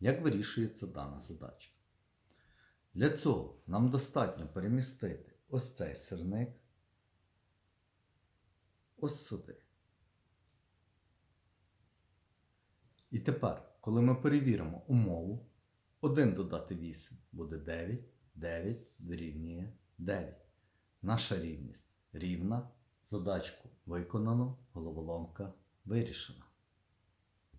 Як вирішується дана задача? Для цього нам достатньо перемістити ось цей сирник ось сюди. І тепер, коли ми перевіримо умову, 1 додати 8 буде 9, 9 дорівнює 9. Наша рівність рівна. Задачку виконано, головоломка вирішена.